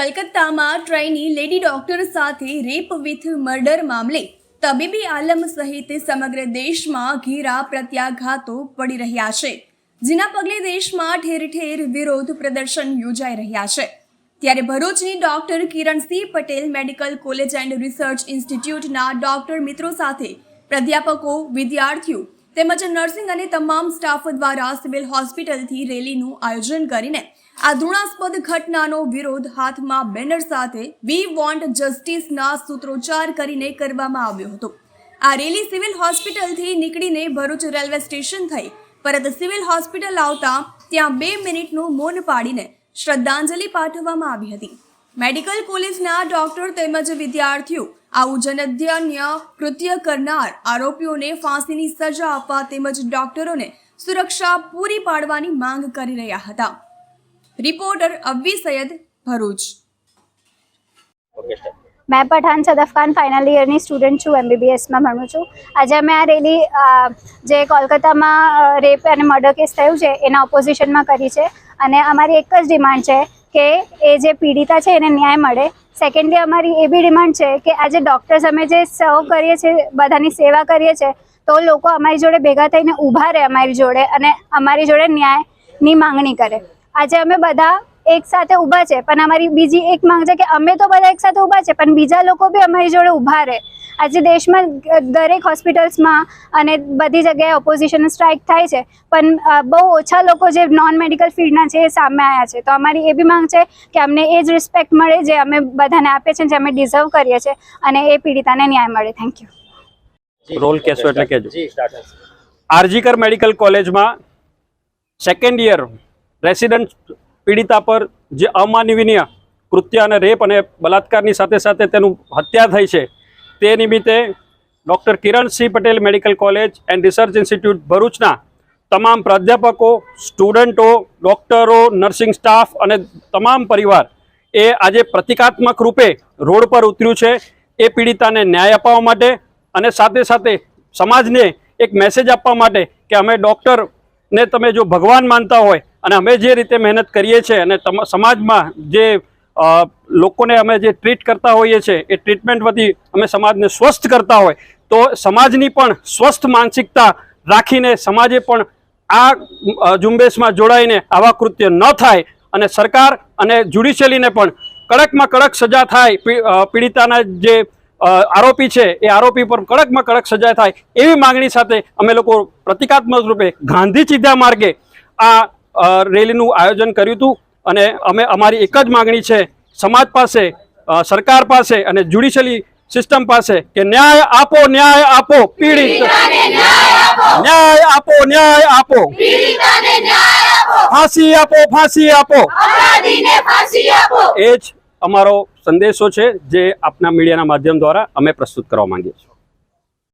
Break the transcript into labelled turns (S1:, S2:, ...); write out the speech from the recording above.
S1: કલકત્તામાં trainee lady doctor સાથે rape with murder મામલે તબીબી આલમ સહિત સમગ્ર દેશમાં ઘેરા પ્રત્યાઘાતો પડી રહ્યા છે, જેના પગલે દેશમાં ઠેર ઠેર વિરોધ પ્રદર્શન યોજાઈ રહ્યા છે. ત્યારે ભરૂચની doctor Kiransinh Patel medical college and research ઇન્સ્ટિટ્યૂટના doctor મિત્રો સાથે પ્રાધ્યાપકો, વિદ્યાર્થીઓ તેમજ નર્સિંગ અને તમામ સ્ટાફ દ્વારા સિવિલ હોસ્પિટલથી રેલીનું આયોજન કરીને આ ધૃણાસ્પદ ઘટનાનો વિરોધ હાથમાં બેનર સાથે વી વોન્ટ જસ્ટિસના સૂત્રોચ્ચાર કરીને કરવામાં આવ્યો હતો. આ રેલી સિવિલ હોસ્પિટલથી નીકળીને ભરૂચ રેલવે સ્ટેશન થઈ. પરત સિવિલ હોસ્પિટલ આવતા ત્યાં બે મિનિટનું મૌન પાડીને શ્રદ્ધાંજલિ પાઠવવામાં આવી હતી. મેડિકલ કોલેજના ડોક્ટર તેમજ વિદ્યાર્થીઓ આવું જનધ્યન્ય કૃત્ય કરનાર આરોપીઓને ફાંસીની સજા આપવા તેમજ ડોક્ટરોને સુરક્ષા પૂરી પાડવાની માંગ કરી રહ્યા હતા. રિપોર્ટર અવ્વી સૈયદ ભરૂચ.
S2: મેં પઠાણ સદ ખાન ફાઇનલ યરની સ્ટુડન્ટ છું એમબીબીએસમાં ભણું છું. આજે અમે આ રેલી જે કોલકાતામાં રેપ અને મર્ડર કેસ થયું છે એના ઓપોઝિશનમાં કરી છે. અને અમારી એક જ ડિમાન્ડ છે કે એ જે પીડિતા છે એને ન્યાય મળે. સેકન્ડલી અમારી એ બી ડિમાન્ડ છે કે આજે ડૉક્ટર્સ અમે જે સર્વ કરીએ છીએ, બધાની સેવા કરીએ છીએ, તો લોકો અમારી જોડે ભેગા થઈને ઊભા રહે અમારી જોડે અને અમારી જોડે ન્યાયની માંગણી કરે. આજે અમે બધા એક સાથે ઊભા છે, પણ અમારી બીજી એક માંગ છે કે અમે તો બધા એક સાથે ઊભા છે, પણ બીજા લોકો બી અમારી જોડે ઊભા રહે. આજે દેશમાં દરેક હોસ્પિટલ્સમાં અને બધી જગ્યાએ ઓપોઝિશન સ્ટ્રાઇક થાય છે પણ બહુ ઓછા લોકો જે નોન મેડિકલ ફિલ્ડના છે એ સામે આવ્યા છે. તો અમારી એ બી માંગ છે કે અમને એ જ રિસ્પેક્ટ મળે જે અમે બધાને આપીએ છીએ જે અમે ડિઝર્વ કરીએ છીએ અને એ પીડિતાને ન્યાય મળે. થેન્ક યુ
S3: રોલ કહેશો એટલે કહેજો આરજીકર મેડિકલ કોલેજમાં સેકન્ડ યર રેસિડન્ટ પીડિતા પર જે અમાનવીય કૃત્ય અને રેપ અને બલાત્કારની સાથે સાથે તેનું હત્યા થઈ છે. તે નિમિત્તે doctor Kiransinh Patel medical college and research institute ભરૂચના તમામ પ્રાધ્યાપકો, સ્ટુડન્ટો, ડૉક્ટરો, નર્સિંગ સ્ટાફ અને તમામ પરિવાર એ આજે પ્રતિકાત્મક રૂપે રોડ પર ઉતર્યું છે. એ પીડિતાને ન્યાય અપાવવા માટે અને સાથે સાથે સમાજને એક મેસેજ આપવા માટે કે અમે ડૉક્ટરને તમે જો ભગવાન માનતા હોય અને અમે જે રીતે મહેનત કરીએ છીએ અને સમાજમાં જે લોકોને અમે જે ટ્રીટ કરતા હોઈએ છીએ એ ટ્રીટમેન્ટ વતી અમે સમાજને સ્વસ્થ કરતા હોય, તો સમાજની પણ સ્વસ્થ માનસિકતા રાખીને સમાજે પણ આ ઝુંબેશમાં જોડાઈને આવા કૃત્ય ન થાય અને સરકાર અને જ્યુડિશિયલીને પણ કડકમાં કડક સજા થાય પીડિતાના જે આરોપી છે, એ આરોપી પર કડકમાં કડક સજા થાય એવી માંગણી સાથે અમે લોકો પ્રતિકાત્મક રૂપે ગાંધી ચીધા માર્ગે આ રેલીનું આયોજન કર્યું હતું. અને અમે અમારી એક જ માંગણી છે સમાજ પાસે સરકાર પાસે અને જ્યુડિશિયલી સિસ્ટમ પાસે કે ન્યાય આપો ન્યાય આપો પીડિત. ન્યાય આપો. ન્યાય આપો ફાંસી આપો ફાંસી આપો. એ જ અમારો સંદેશો છે જે આપના મીડિયાના માધ્યમ દ્વારા અમે પ્રસ્તુત કરવા માંગીએ છીએ.